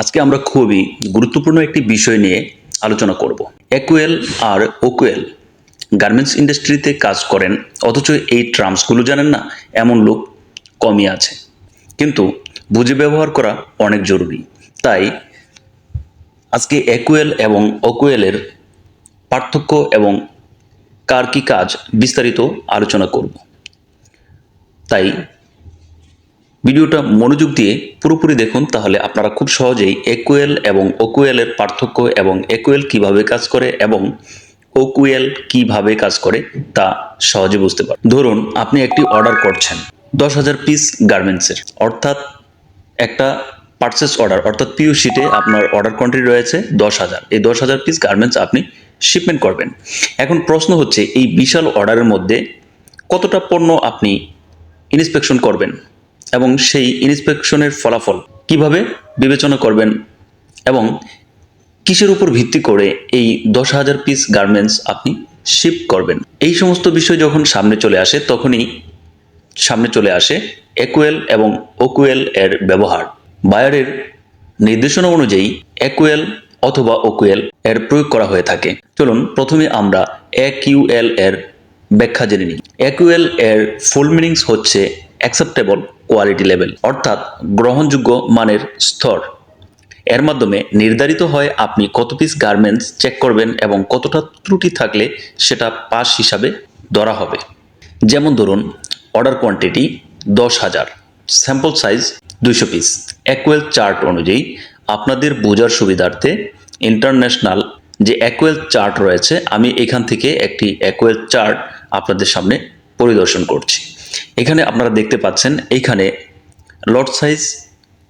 আজকে আমরা খুবই গুরুত্বপূর্ণ একটি বিষয় নিয়ে আলোচনা করব। একুয়েল আর ওকুয়েল গার্মেন্টস ইন্ডাস্ট্রিতে কাজ করেন, অথচ এই ট্রামসগুলো জানেন না, এমন লোক কমই আছে। কিন্তু বুঝে ব্যবহার করা অনেক জরুরি। তাই আজকে একুয়েল এবং অকুয়েলের পার্থক্য এবং কার কি কাজ বিস্তারিত আলোচনা করব। তাই ভিডিওটা মনোযোগ দিয়ে পুরোপুরি দেখুন, তাহলে আপনারা খুব সহজেই একুয়েল এবং ওকুয়েলের পার্থক্য এবং একুয়েল কীভাবে কাজ করে এবং ওকুয়েল কীভাবে কাজ করে তা সহজে বুঝতে পারেন ধরুন, আপনি একটি অর্ডার করছেন, দশ হাজার পিস গার্মেন্টসের, অর্থাৎ একটা পার্চেস অর্ডার, অর্থাৎ পিউ শিটে আপনার অর্ডার কোয়ান্টিটি রয়েছে দশ হাজার। এই দশ হাজার পিস গার্মেন্টস আপনি শিপমেন্ট করবেন। এখন প্রশ্ন হচ্ছে, এই বিশাল অর্ডারের মধ্যে কতটা পণ্য আপনি ইন্সপেকশন করবেন? এবং সেই ইন্সপেকশনের ফলাফল কীভাবে বিবেচনা করবেন এবং কিসের উপর ভিত্তি করে এই দশ হাজার পিস গার্মেন্টস আপনি শিপ করবেন? এই সমস্ত বিষয় যখন সামনে চলে আসে, তখনই সামনে চলে আসে একুয়েল এবং ওকুয়েল এর ব্যবহার। বায়ারের নির্দেশনা অনুযায়ী একুয়েল অথবা ওকুয়েল এর প্রয়োগ করা হয়ে থাকে। চলুন প্রথমে আমরা একিউএল এর ব্যাখ্যা জেনে নিই। একুয়েল এর ফুল মিনিংস হচ্ছে অ্যাকসেপ্টেবল কোয়ালিটি লেভেল অর্থাৎ গ্রহণযোগ্য মানের স্তর। এর মাধ্যমে নির্ধারিত হয় আপনি কত পিস গার্মেন্টস চেক করবেন এবং কতটা ত্রুটি থাকলে সেটা পাস হিসাবে ধরা হবে। যেমন ধরুন অর্ডার কোয়ান্টিটি দশ হাজার স্যাম্পল সাইজ দুইশো পিস অ্যাকুয়েল চার্ট অনুযায়ী আপনাদের বোঝার সুবিধার্থে ইন্টারন্যাশনাল যে অ্যাকুয়েল চার্ট রয়েছে, আমি এখান থেকে একটি অ্যাকুয়েল চার্ট আপনাদের সামনে পরিদর্শন করছি। এখানে আপনারা দেখতে পাচ্ছেন এইখানে লট সাইজ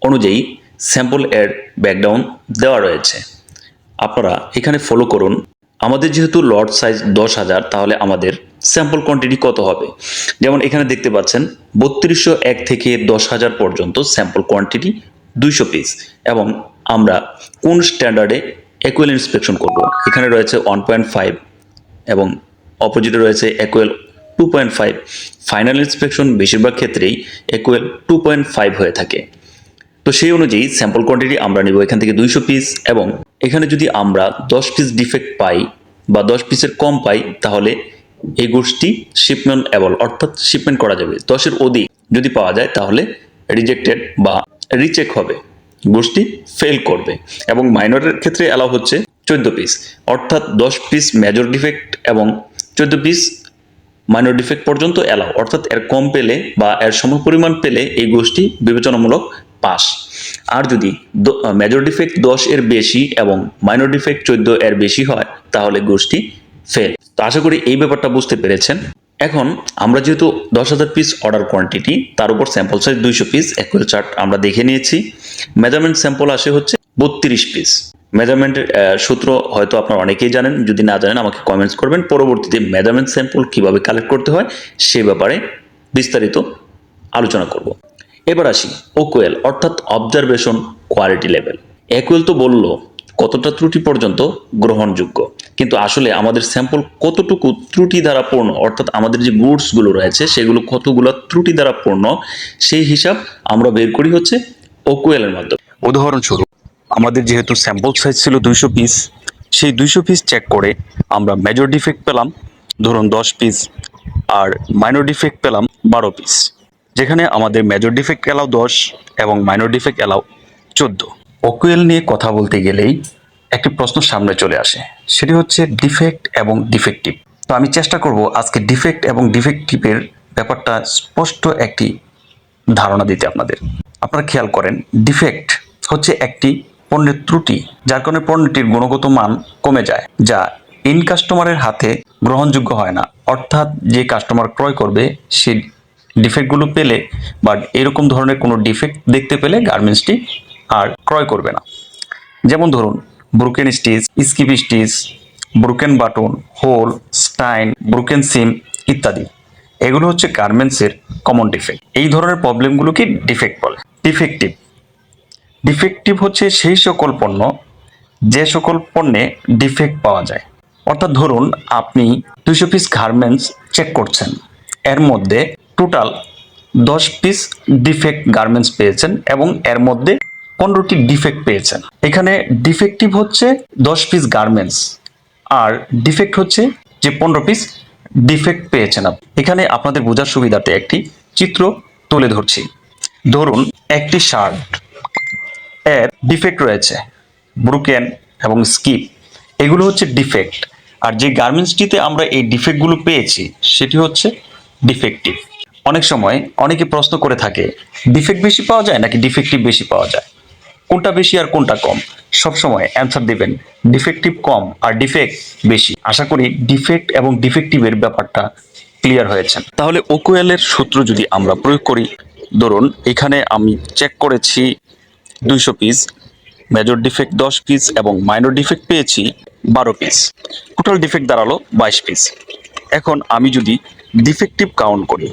অনুযায়ী স্যাম্পল এর ব্যাকগ্রাউন্ড দেওয়া রয়েছে। আপনারা এখানে ফলো করুন। আমাদের যেহেতু লট সাইজ দশ হাজার, তাহলে আমাদের স্যাম্পল কোয়ান্টিটি কত হবে? যেমন এখানে দেখতে পাচ্ছেন, বত্রিশশো এক থেকে দশ হাজার পর্যন্ত স্যাম্পল কোয়ান্টিটি দুইশো পিস এবং আমরা কোন স্ট্যান্ডার্ডে একুয়েল ইন্সপেকশন করব? এখানে রয়েছে ওয়ান পয়েন্ট ফাইভ এবং অপোজিটে রয়েছে equal two point five final inspection বেশিরভাগ ক্ষেত্রেই একুয়েল টু পয়েন্ট ফাইভ হয়ে থাকে। তো সেই অনুযায়ী স্যাম্পল কোয়ান্টিটি আমরা নিব এখান থেকে দুইশো পিস এবং এখানে যদি আমরা দশ পিস ডিফেক্ট পাই বা দশ পিসের কম পাই, তাহলে এই গোষ্ঠী শিপমেন্ট অ্যাবল অর্থাৎ শিপমেন্ট করা যাবে। দশের অধিক যদি পাওয়া যায়, তাহলে রিজেক্টেড বা রিচেক হবে। গোষ্ঠী ফেল করবে এবং মাইনরের ক্ষেত্রে অ্যালাউ হচ্ছে চোদ্দ পিস অর্থাৎ দশ পিস মেজর ডিফেক্ট এবং চোদ্দ পিস মাইনর ডিফেক্ট পর্যন্ত অ্যালাউ অর্থাৎ এর কম পেলে বা এর সমপরিমাণ পেলে এই গোষ্ঠী বিবেচনামূলক পাস আর যদি মেজর ডিফেক্ট দশ এর বেশি এবং মাইনর ডিফেক্ট চোদ্দ এর বেশি হয়, তাহলে গোষ্ঠী ফেল তো আশা করি এই ব্যাপারটা বুঝতে পেরেছেন। এখন আমরা যেহেতু দশ হাজার পিস অর্ডার কোয়ান্টিটি তার উপর স্যাম্পল সাইজ দুইশো পিস একুয়াল চার্ট আমরা দেখে নিয়েছি। মেজারমেন্ট স্যাম্পল আসে হচ্ছে বত্রিশ পিস মেজারমেন্টের সূত্র হয়তো আপনারা অনেকেই জানেন। যদি না জানেন, আমাকে কমেন্টস করবেন। পরবর্তীতে মেজারমেন্ট স্যাম্পল কীভাবে কালেক্ট করতে হয়, সে ব্যাপারে বিস্তারিত আলোচনা করব। এবার আসি ওকুয়েল অর্থাৎ অবজারভেশন কোয়ালিটি লেভেল একুয়েল তো বলল, কতটা ত্রুটি পর্যন্ত গ্রহণযোগ্য। কিন্তু আসলে আমাদের স্যাম্পল কতটুকু ত্রুটি দ্বারা পূর্ণ, অর্থাৎ আমাদের যে গুডসগুলো রয়েছে, সেগুলো কতগুলো ত্রুটি দ্বারা পূর্ণ, সেই হিসাব আমরা বের করি হচ্ছে ওকুয়েলের মাধ্যমে। উদাহরণস্বরূপ আমাদের যেহেতু স্যাম্পল সাইজ ছিল দুইশো পিস সেই দুইশো পিস চেক করে আমরা মেজর ডিফেক্ট পেলাম, ধরুন দশ পিস আর মাইনর ডিফেক্ট পেলাম বারো পিস যেখানে আমাদের মেজর ডিফেক্ট এলাও দশ এবং মাইনর ডিফেক্ট এলাও চোদ্দ। ওকুয়েল নিয়ে কথা বলতে গেলেই একটি প্রশ্ন সামনে চলে আসে, সেটি হচ্ছে ডিফেক্ট এবং ডিফেক্টিভ তো আমি চেষ্টা করব আজকে ডিফেক্ট এবং ডিফেক্টিভের ব্যাপারটা স্পষ্ট একটি ধারণা দিতে আপনাদের। আপনারা খেয়াল করেন ডিফেক্ট হচ্ছে একটি পণ্যের ত্রুটি, যার কারণে পণ্যটির গুণগত মান কমে যায়, যা ইন কাস্টমারের হাতে গ্রহণযোগ্য হয় না। অর্থাৎ যে কাস্টমার ক্রয় করবে, সে ডিফেক্টগুলো পেলে বা এরকম ধরনের কোনো ডিফেক্ট দেখতে পেলে গার্মেন্টসটি আর ক্রয় করবে না। যেমন ধরুন broken stitch skip stitch broken button hole stain broken seam ইত্যাদি। এগুলো হচ্ছে গার্মেন্টসের কমন ডিফেক্ট এই ধরনের প্রবলেমগুলোকে ডিফেক্ট বলে। ডিফেক্টিভ ডিফেক্টিভ হচ্ছে সেই সকল পণ্য, যে সকল পণ্যে ডিফেক্ট পাওয়া যায়। অর্থাৎ ধরুন, আপনি দুশো পিস গার্মেন্টস চেক করছেন। এর মধ্যে টোটাল দশ পিস ডিফেক্ট গার্মেন্টস পেয়েছেন এবং এর মধ্যে পনেরোটি ডিফেক্ট পেয়েছেন। এখানে ডিফেক্টিভ হচ্ছে দশ পিস গার্মেন্টস আর ডিফেক্ট হচ্ছে যে পনেরো পিস ডিফেক্ট পেয়েছেন আপনি। এখানে আপনাদের বোঝার সুবিধাতে একটি চিত্র তুলে ধরছি। ধরুন, একটি শার্ট এর ডিফেক্ট রয়েছে ব্রুকেন এবং স্কিপ এগুলো হচ্ছে ডিফেক্ট আর যে গার্মেন্টসটিতে আমরা এই ডিফেক্টগুলো পেয়েছি, সেটি হচ্ছে ডিফেক্টিভ অনেক সময় অনেকে প্রশ্ন করে থাকে ডিফেক্ট বেশি পাওয়া যায় নাকি ডিফেক্টিভ বেশি পাওয়া যায়? কোনটা বেশি আর কোনটা কম? সব সময় অ্যান্সার দেবেন ডিফেক্টিভ কম আর ডিফেক্ট বেশি। আশা করি ডিফেক্ট এবং ডিফেক্টিভের ব্যাপারটা ক্লিয়ার হয়েছে। তাহলে ওকুয়েলের সূত্র যদি আমরা প্রয়োগ করি, ধরুন এখানে আমি চেক করেছি দুইশো পিস মেজর ডিফেক্ট দশ পিস এবং মাইনর ডিফেক্ট পেয়েছি বারো পিস টোটাল ডিফেক্ট দাঁড়াল বাইশ পিস এখন আমি যদি ডিফেক্টিভ কাউন্ট করি,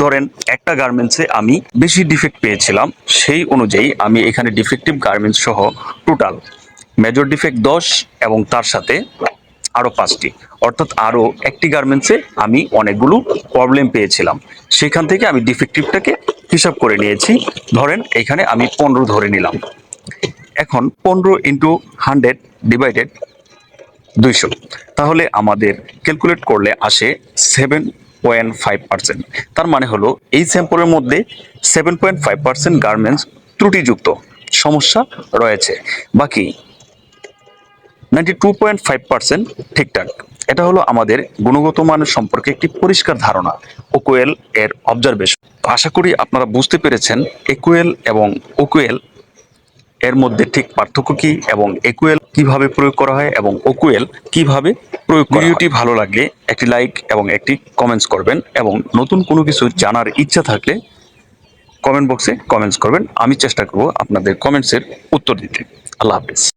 ধরেন একটা গার্মেন্টসে আমি বেশি ডিফেক্ট পেয়েছিলাম, সেই অনুযায়ী আমি এখানে ডিফেক্টিভ গার্মেন্টস সহ টোটাল মেজর ডিফেক্ট দশ এবং তার সাথে আরও পাঁচটি। অর্থাৎ আরও একটি গার্মেন্টসে আমি অনেকগুলো প্রবলেম পেয়েছিলাম। সেখান থেকে আমি ডিফেক্টিভটাকে হিসাব করে নিয়েছি। ধরেন এখানে আমি পনেরো ধরে নিলাম। এখন পনেরো ইন্টু হান্ড্রেড ডিভাইডেড দুইশো। তাহলে আমাদের ক্যালকুলেট করলে আসে সেভেন পয়েন্ট ফাইভ পার্সেন্ট তার মানে হলো এই স্যাম্পলের মধ্যে seven point five percent garments ত্রুটিযুক্ত। সমস্যা রয়েছে। বাকি ninety two point five percent ঠিকঠাক। এটা হলো আমাদের গুণগত মানের সম্পর্কে একটি পরিষ্কার ধারণা, ওকুয়েল এর অবজারভেশন আশা করি আপনারা বুঝতে পেরেছেন একুয়েল এবং ওকুয়েল এর মধ্যে ঠিক পার্থক্য কি এবং একুয়েল কীভাবে প্রয়োগ করা হয় এবং ওকুয়েল কীভাবে প্রয়োগ ভিডিওটি ভালো লাগলে একটি লাইক এবং একটি কমেন্টস করবেন এবং নতুন কোনো কিছু জানার ইচ্ছা থাকলে কমেন্ট বক্সে কমেন্টস করবেন। আমি চেষ্টা করব আপনাদের কমেন্টসের উত্তর দিতে। আল্লাহ হাফেজ।